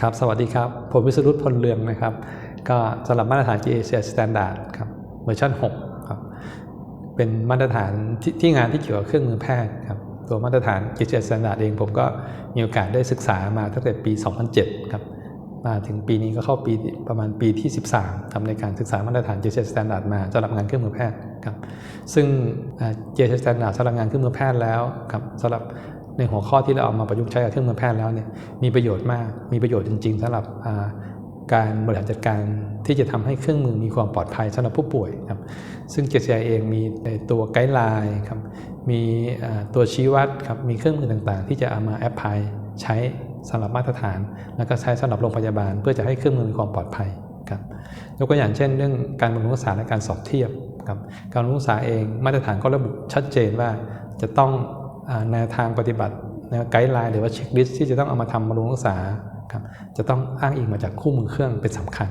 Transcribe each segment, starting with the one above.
ครับ สวัสดีครับ ผมวิศรุตพลเรืองนะครับ ก็สำหรับมาตรฐาน GACS Standard ครับเวอร์ชัน6ครับเป็นมาตรฐานทที่งานที่เกี่ยวกับเครื่องมือแพทย์ครับตัวมาตรฐาน GACS Standard เองผมก็มีโอกาสได้ศึกษามาตั้งแต่ปี 2007 ครับมาถึงปีนี้ก็เข้าปีประมาณปีที่ 13ครับในการศึกษามาตรฐาน GACS Standard มาสำหรับงานเครื่องมือแพทย์ครับซึ่ง GACS Standard สำหรับงานเครื่องมือแพทย์แล้วครับสำหรับ ในหัวข้อที่เราเอามาประยุกต์ใช้กับเครื่องมือแพทย์แล้วเนี่ยมีประโยชน์มาก มีประโยชน์จริง ๆสำหรับการบริหารจัดการที่จะทำให้เครื่องมือมีความปลอดภัยสำหรับผู้ป่วยครับซึ่ง JCI เองมีในตัวไกด์ไลน์ครับมีตัวชี้วัดครับมีเครื่องมือต่างๆ ที่จะเอามาแอพพลายใช้สำหรับมาตรฐาน แล้วก็ใช้สำหรับโรงพยาบาล เพื่อจะให้เครื่องมือมีความปลอดภัยครับยกตัวอย่างเช่น เรื่องการบำรุงรักษาและการสอบเทียบครับการบำรุงรักษาเองมาตรฐานก็ระบุชัดเจนว่าจะต้อง แนวทางปฏิบัติแนไกด์ไลน์หรือว่าเช็คลิสที่จะต้องเอามาทำบำรุงรักษาครับจะต้องอ้างอิงมาจากคู่มือเครื่องเป็นสำคัญ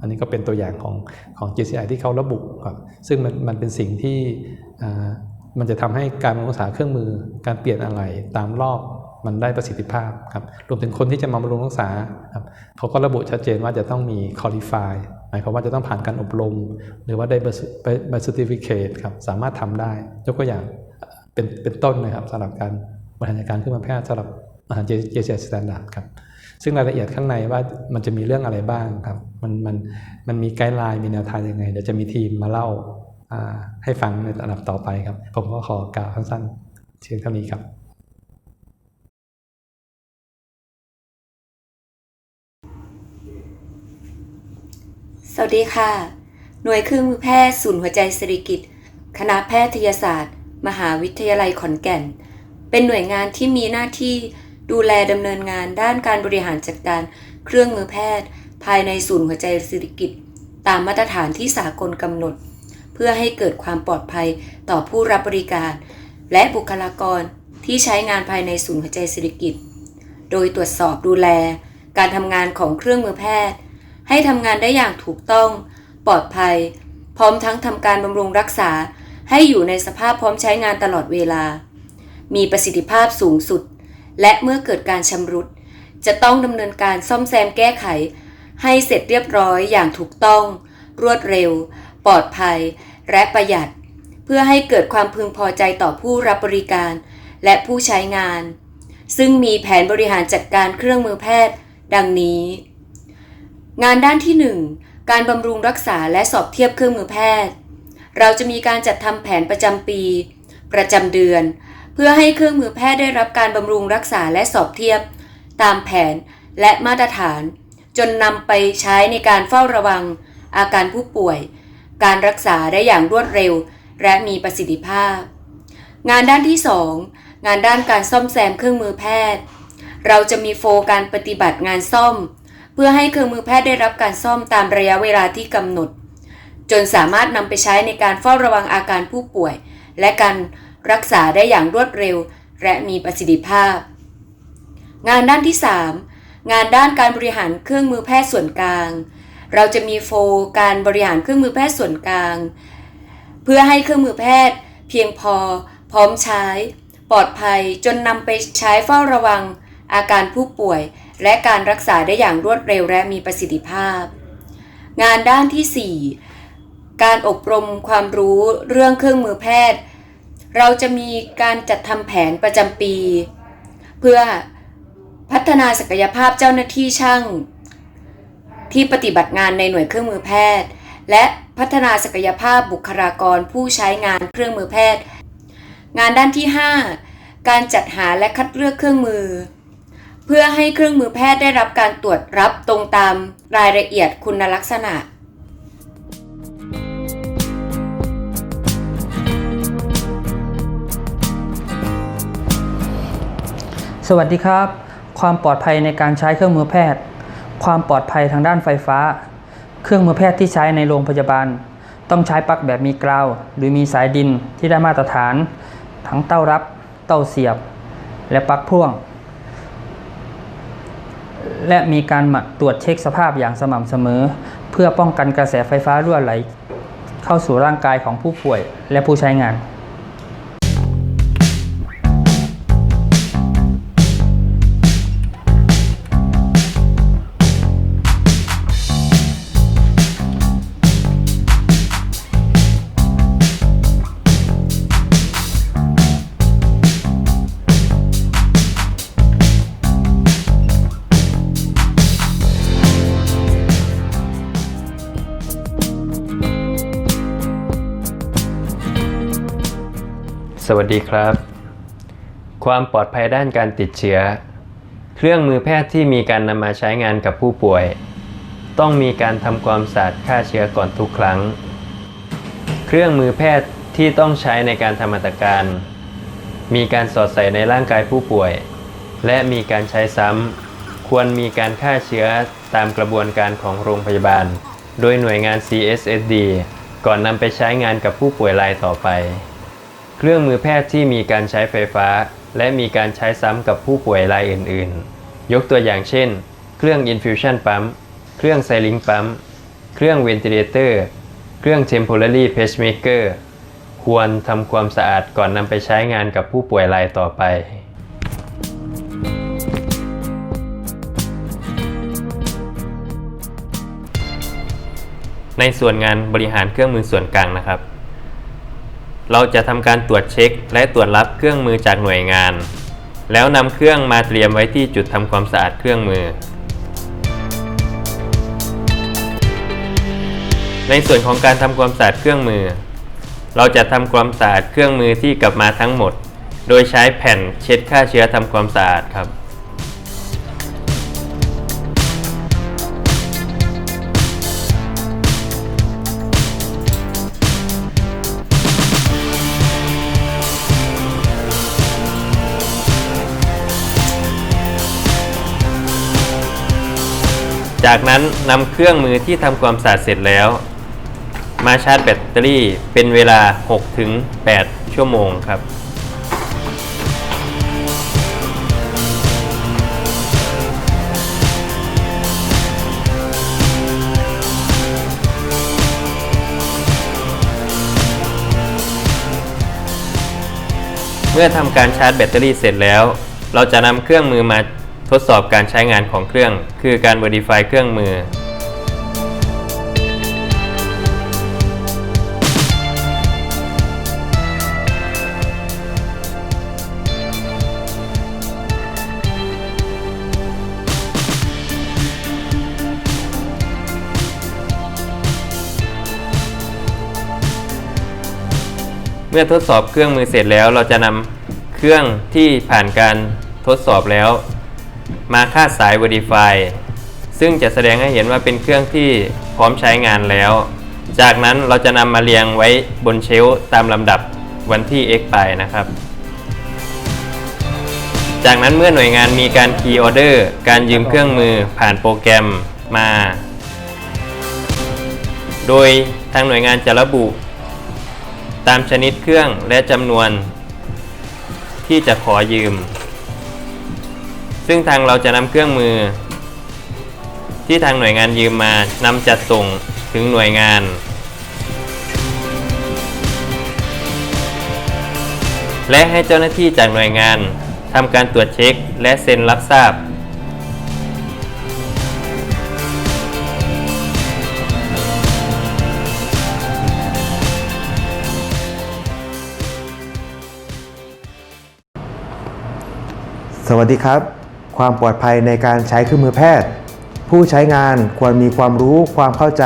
อันนี้ก็เป็นตัวอย่างของของ GCI ที่เขาระบุครับซึ่งมันมันเป็นสิ่งที่มันจะทำให้การบำรุงรักษาเครื่องมือ การเปลี่ยนอะไรตามรอบมันได้ประสิทธิภาพครับรวมถึงคนที่จะมาบำรุงรักษาครับเขาก็ระบุชัดเจนว่าจะต้องมี qualify หมายความว่าจะต้องผ่านการอบรม หรือว่าได้ใบ certificate ครับสามารถทำได้ยกตัวอย่าง เป็นเป็นต้นนะครับสำหรับการบริหารจัดการเครื่องมือแพทย์สำหรับอาหาร JCI Standard ครับ ซึ่งรายละเอียดข้างในว่ามันจะมีเรื่องอะไรบ้างครับ มันมันมันมีไกด์ไลน์มีแนวทางยังไง เดี๋ยวจะมีทีมมาเล่าให้ฟังในระดับต่อไปครับ ผมก็ขอกล่าวสั้นๆเชิญเท่านี้ครับสวัสดีค่ะ หน่วยเครื่องมือแพทย์ศูนย์หัวใจสิริกิตคณะแพทยศาสตร์ มหาวิทยาลัยขอนแก่น เป็นหน่วยงานที่มีหน้าที่ดูแลดำเนินงานด้านการบริหารจัดการเครื่องมือแพทย์ ภายในศูนย์หัวใจสิริกิตตามมาตรฐานที่สากลกำหนด เพื่อให้เกิดความปลอดภัยต่อผู้รับบริการ และบุคลากรที่ใช้งานภายในศูนย์หัวใจสิริกิตโดยตรวจสอบดูแล การทำงานของเครื่องมือแพทย์ ให้ทำงานได้อย่างถูกต้อง ปลอดภัย พร้อมทั้งทำการบำรุงรักษา ให้อยู่ในสภาพพร้อมใช้งานตลอดเวลา มีประสิทธิภาพสูงสุด และเมื่อเกิดการชำรุด จะต้องดำเนินการซ่อมแซมแก้ไข ให้เสร็จเรียบร้อยอย่างถูกต้อง รวดเร็ว ปลอดภัย และประหยัด เพื่อให้เกิดความพึงพอใจต่อผู้รับบริการ และผู้ใช้งาน ซึ่งมีแผนบริหารจัดการเครื่องมือแพทย์ ดังนี้ งานด้านที่ 1 การบำรุงรักษาและสอบเทียบเครื่องมือแพทย์ เราจะมีการจัดทำแผนประจำปี ประจำเดือน เพื่อให้เครื่องมือแพทย์ได้รับการบำรุงรักษาและสอบเทียบ ตามแผนและมาตรฐาน จนนำไปใช้ในการเฝ้าระวัง อาการผู้ป่วย การรักษาได้อย่างรวดเร็ว และมีประสิทธิภาพ งานด้านที่ 2 งานด้านการซ่อมแซมเครื่องมือแพทย์ เราจะมีโฟการปฏิบัติงานซ่อม เพื่อให้เครื่องมือแพทย์ได้รับการซ่อมตามระยะเวลาที่กำหนด จนสามารถนำไปใช้ในการเฝ้าระวังอาการผู้ป่วย และการรักษาได้อย่างรวดเร็ว และมีประสิทธิภาพ งานด้านที่ 3 งานด้านการบริหารเครื่องมือแพทย์ส่วนกลาง เราจะมีโฟการบริหารเครื่องมือแพทย์ส่วนกลาง เพื่อให้เครื่องมือแพทย์ เพียงพอ พร้อมใช้ ปลอดภัยจนนำไปใช้เฝ้าระวัง อาการผู้ป่วย และการรักษาได้อย่างรวดเร็วและมีประสิทธิภาพ งานด้านที่ 4 การอบรมความรู้เรื่องเครื่องมือแพทย์ เราจะมีการจัดทำแผนประจำปี เพื่อพัฒนาศักยภาพเจ้าหน้าที่ช่าง ที่ปฏิบัติงานในหน่วยเครื่องมือแพทย์ และพัฒนาศักยภาพบุคลากรผู้ใช้งานเครื่องมือแพทย์ งานด้านที่ 5 การจัดหาและคัดเลือกเครื่องมือ เพื่อให้เครื่องมือแพทย์ได้รับการตรวจรับตรงตามรายละเอียดคุณลักษณะ สวัสดีครับ ความปลอดภัยในการใช้เครื่องมือแพทย์ ความปลอดภัยทางด้านไฟฟ้า เครื่องมือแพทย์ที่ใช้ในโรงพยาบาล ต้องใช้ปลั๊กแบบมีกราวหรือมีสายดินที่ได้มาตรฐาน ทั้งเต้ารับ เต้าเสียบ และปลั๊กพ่วง และมีการหมั่นตรวจเช็คสภาพอย่างสม่ำเสมอ เพื่อป้องกันกระแสไฟฟ้ารั่วไหล เข้าสู่ร่างกายของผู้ป่วยและผู้ใช้งาน สวัสดีครับ ความปลอดภัยด้านการติดเชื้อ เครื่องมือแพทย์ที่มีการนำมาใช้งานกับผู้ป่วย ต้องมีการทำความสะอาดฆ่าเชื้อก่อนทุกครั้ง เครื่องมือแพทย์ที่ต้องใช้ในการทำมาตรการ มีการสอดใส่ในร่างกายผู้ป่วย และมีการใช้ซ้ำควรมีการฆ่าเชื้อตามกระบวนการของโรงพยาบาล โดยหน่วยงาน CSSD ก่อนนำไปใช้งานกับผู้ป่วยรายต่อไป เครื่องมือแพทย์ที่มีการใช้ไฟฟ้า และมีการใช้ซ้ำกับผู้ป่วยรายอื่น ๆ ยกตัวอย่างเช่น เครื่อง infusion pump เครื่อง s ซลิงปั๊ม เครื่อง ventilator เครื่อง temporary pacemaker ควรทำความสะอาดก่อนนำไปใช้งานกับผู้ป่วยรายต่อไปในส่วนงานบริหารเครื่องมือส่วนกลางนะครับ เราจะทำการตรวจเช็ค และตรวจรับเครื่องมือจากหน่วยงาน แล้วนำเครื่องมาเตรียมไว้ที่จุดทำความสะอาดเครื่องมือ ในส่วนของการทำความสะอาดเครื่องมือ เราจะทำความสะอาดเครื่องมือที่กลับมาทั้งหมด โดยใช้แผ่นเช็ดฆ่าเชื้อทำความสะอาดครับ จากนั้นนำเครื่องมือที่ทำความสะอาดเสร็จแล้ว มาชาร์จแบตเตอรี่เป็นเวลา 6-8 ชั่วโมงครับเมื่อทำการชาร์จแบตเตอรี่เสร็จแล้ว เราจะนำเครื่องมือมา ทดสอบการใช้งานของเครื่อง คือการ Verify เครื่องมือ เมื่อทดสอบเครื่องมือเสร็จแล้วเราจะนำเครื่องที่ผ่านการทดสอบแล้ว มาค่าสาย Verify ซึ่งจะแสดงให้เห็นว่าเป็นเครื่องที่พร้อมใช้งานแล้ว จากนั้นเราจะนำมาเรียงไว้บนเชล์ตามลำดับวันที่ X ไปนะครับ จากนั้นเมื่อหน่วยงานมีการคีย์ออเดอร์การยืมเครื่องมือผ่านโปรแกรมมา โดยทางหน่วยงานจะระบุ ตามชนิดเครื่องและจำนวน ที่จะขอยืม ซึ่งทางเราจะนำเครื่องมือ ที่ทางหน่วยงานยืมมานำจัดส่งถึงหน่วยงาน และให้เจ้าหน้าที่จากหน่วยงานทำการตรวจเช็คและเซ็นรับทราบ สวัสดีครับ ความปลอดภัยในการใช้เครื่องมือแพทย์ ผู้ใช้งานควรมีความรู้ความเข้าใจ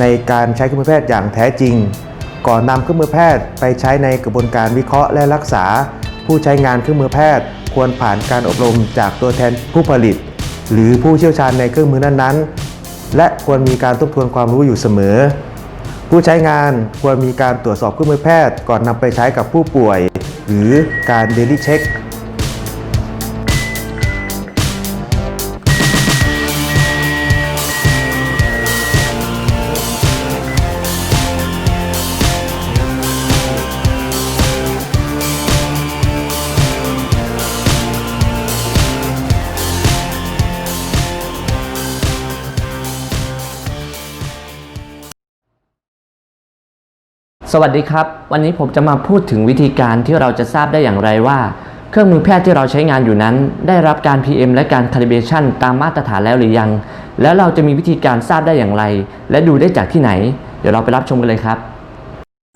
ในการใช้เครื่องมือแพทย์อย่างแท้จริง ก่อนนำเครื่องมือแพทย์ไปใช้ในกระบวนการวิเคราะห์และรักษา ผู้ใช้งานเครื่องมือแพทย์ ควรผ่านการอบรมจากตัวแทนผู้ผลิต หรือผู้เชี่ยวชาญในเครื่องมือนั้นๆ และควรมีการทบทวนความรู้อยู่เสมอ ผู้ใช้งานควรมีการตรวจสอบเครื่องมือแพทย์ ก่อนนำไปใช้กับผู้ป่วย หรือการเดลี่เช็ค วัสดีครับ วันนี้ผมจะมาพูดถึงวิธีการที่เราจะทราบได้อย่างไรว่า เครื่องมือแพทย์ที่เราใช้งานอยู่นั้น ได้รับการ PM และการ calibration ตามมาตรฐานแล้วหรือยัง แล้วเราจะมีวิธีการทราบได้อย่างไร และดูได้จากที่ไหน เดี๋ยวเราไปรับชมกันเลยครับ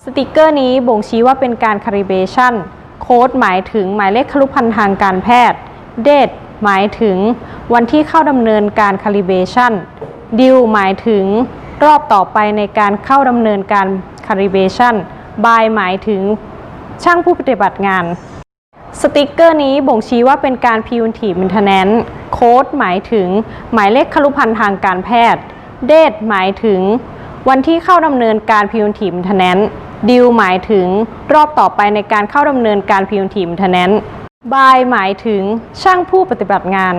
สติกเกอร์นี้บ่งชี้ว่าเป็นการ calibration โค้ดหมายถึงหมายเลขครุพันธ์ทางการแพทย์ date หมายถึงวันที่เข้าดำเนินการ calibration deal หมายถึงรอบต่อไปในการเข้าดำเนินการ calibration by หมายถึงช่างผู้ปฏิบัติงาน สติกเกอร์นี้บ่งชี้ว่าเป็นการ preventive maintenance โค้ดหมายถึงหมายเลขครุพันธ์ทางการแพทย์ เดทหมายถึงวันที่เข้าดำเนินการ preventive maintenance ดิวหมายถึงรอบต่อไปในการเข้าดำเนินการ preventive maintenance บายหมายถึงช่างผู้ปฏิบัติงาน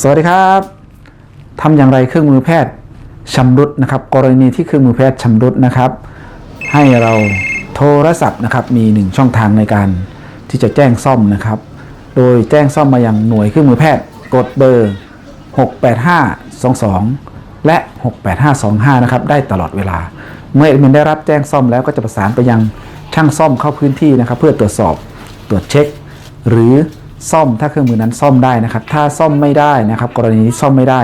สวัสดีครับทำอย่างไรเครื่องมือแพทย์ชำรุดนะครับ กรณีที่เครื่องมือแพทย์ชำรุดนะครับ ให้เราโทรศัพท์นะครับ มีหนึ่งช่องทางในการที่จะแจ้งซ่อมนะครับ โดยแจ้งซ่อมมายังหน่วยเครื่องมือแพทย์กดเบอร์ 68522 และ 68525 นะครับ ได้ตลอดเวลา เมื่อเอ็ดมินได้รับแจ้งซ่อมแล้วก็จะประสานไปยังช่างซ่อมเข้าพื้นที่นะครับ เพื่อตรวจสอบตรวจเช็ค หรือ ซ่อมถ้าเครื่องมือนั้นซ่อมได้นะครับ ถ้าซ่อมไม่ได้นะครับ กรณีที่ซ่อมไม่ได้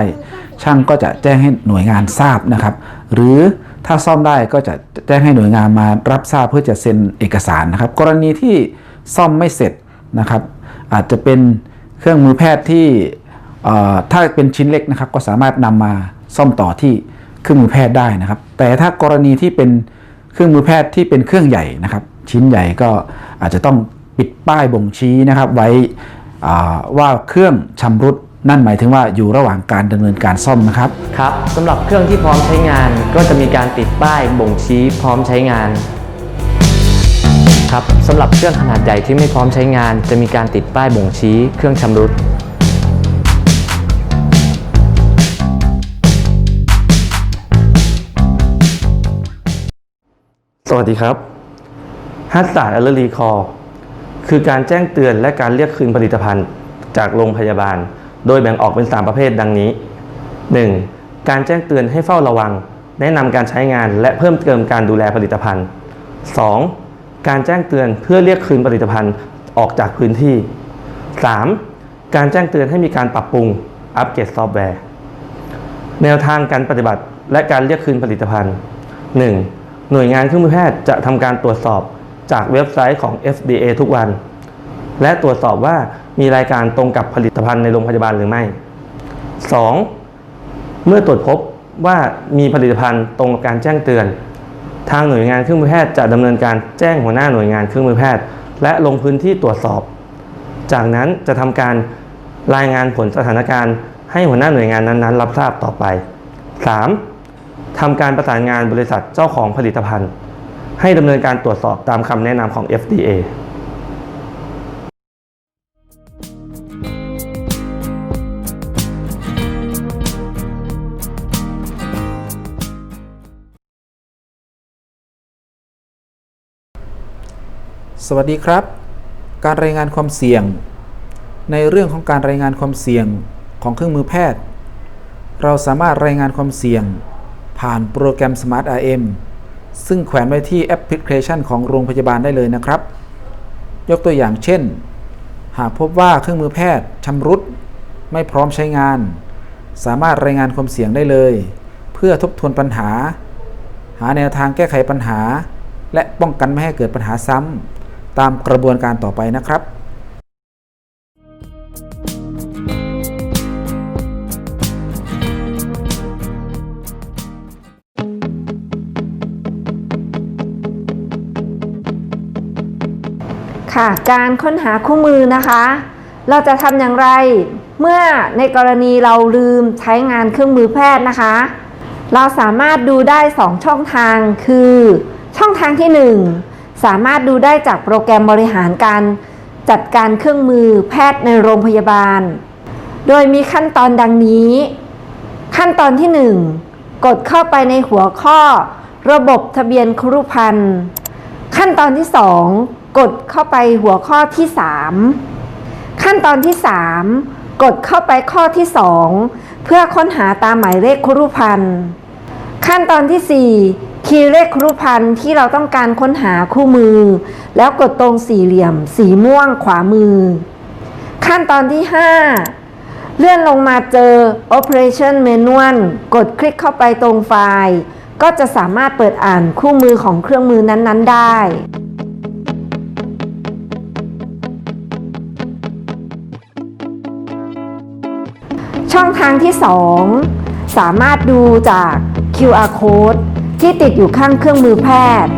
ช่างก็จะแจ้งให้หน่วยงานทราบนะครับ หรือถ้าซ่อมได้ก็จะแจ้งให้หน่วยงานมารับทราบเพื่อจะเซ็นเอกสารนะครับ กรณีที่ซ่อมไม่เสร็จนะครับ อาจจะเป็นเครื่องมือแพทย์ที่ถ้าเป็นชิ้นเล็กนะครับ ก็สามารถนำมาซ่อมต่อที่เครื่องมือแพทย์ได้นะครับ แต่ถ้ากรณีที่เป็นเครื่องมือแพทย์ที่เป็นเครื่องใหญ่นะครับ ชิ้นใหญ่ก็อาจจะต้อง ปิดป้ายบ่งชี้นะครับไว้อ่าว่าเครื่องชำรุดนั่นหมายถึงว่าอยู่ระหว่างการดำเนินการซ่อมนะครับครับสำหรับเครื่องที่พร้อมใช้งานก็จะมีการติดป้ายบ่งชี้พร้อมใช้งานครับสำหรับเครื่องขนาดใหญ่ที่ไม่พร้อมใช้งาน จะมีการติดป้ายบ่งชี้เครื่องชำรุดสวัสดีครับฮัตสาร์ a อ l ล r รีคอ คือการแจ้งเตือนและการเรียกคืนผลิตภัณฑ์จากโรงพยาบาล โดยแบ่งออกเป็น 3 ประเภทดังนี้ 1. การแจ้งเตือนให้เฝ้าระวัง แนะนำการใช้งานและเพิ่มเติมการดูแลผลิตภัณฑ์ 2. การแจ้งเตือนเพื่อเรียกคืนผลิตภัณฑ์ออกจากพื้นที่ 3. การแจ้งเตือนให้มีการปรับปรุงอัปเกรดซอฟต์แวร์ แนวทางการปฏิบัติและการเรียกคืนผลิตภัณฑ์ 1. หน่วยงานเครื่องมือแพทย์จะทำการตรวจสอบ จากเว็บไซต์ของ FDA ทุกวัน และตรวจสอบว่ามีรายการตรงกับผลิตภัณฑ์ในโรงพยาบาลหรือไม่ 2. เมื่อตรวจพบว่ามีผลิตภัณฑ์ตรงกับการแจ้งเตือน ทางหน่วยงานเครื่องมือแพทย์จะดำเนินการแจ้งหัวหน้าหน่วยงานเครื่องมือแพทย์ และลงพื้นที่ตรวจสอบ จากนั้นจะทำการรายงานผลสถานการณ์ให้หัวหน้าหน่วยงานนั้นๆ รับทราบต่อไป 3. ทำการประสานงานบริษัทเจ้าของผลิตภัณฑ์ ให้ดำเนินการตรวจสอบตามคำแนะนำของ FDA สวัสดีครับ การรายงานความเสี่ยง ในเรื่องของการรายงานความเสี่ยงของเครื่องมือแพทย์ เราสามารถรายงานความเสี่ยง ผ่านโปรแกรม Smart RM ซึ่งแขวนไว้ที่แอปพลิเคชันของโรงพยาบาลได้เลยนะครับ ยกตัวอย่างเช่น หากพบว่าเครื่องมือแพทย์ชำรุด ไม่พร้อมใช้งาน สามารถรายงานความเสี่ยงได้เลย เพื่อทบทวนปัญหา หาแนวทางแก้ไขปัญหา และป้องกันไม่ให้เกิดปัญหาซ้ำตามกระบวนการต่อไปนะครับ ค่ะ การค้นหาคู่มือนะคะ เราจะทำอย่างไร เมื่อในกรณีเราลืมใช้งานเครื่องมือแพทย์นะคะ เราสามารถดูได้ 2 ช่องทางคือ ช่องทางที่ 1 สามารถดูได้จากโปรแกรมบริหารการจัดการเครื่องมือแพทย์ในโรงพยาบาล โดยมีขั้นตอนดังนี้ ขั้นตอนที่ 1 กดเข้าไปในหัวข้อ ระบบทะเบียนครุพันธ์ขั้นตอนที่ 2 กดเข้าไปหัวข้อที่ 3 ขั้นตอนที่ 3 กดเข้าไปข้อที่ 2 เพื่อค้นหาตามหมายเลขครุพันธ์ขั้นตอนที่ 4 คีย์เลขครุพันธ์ที่เราต้องการค้นหาคู่มือ แล้วกดตรงสี่เหลี่ยม สีม่วงขวามือ ขั้นตอนที่ 5 เลื่อนลงมาเจอ Operation Manual กดคลิกเข้าไปตรงไฟล์ ก็จะสามารถเปิดอ่านคู่มือของเครื่องมือนั้น ๆ ได้ ช่องทางที่ 2 สามารถดูจาก QR code ที่ติดอยู่ข้างเครื่องมือแพทย์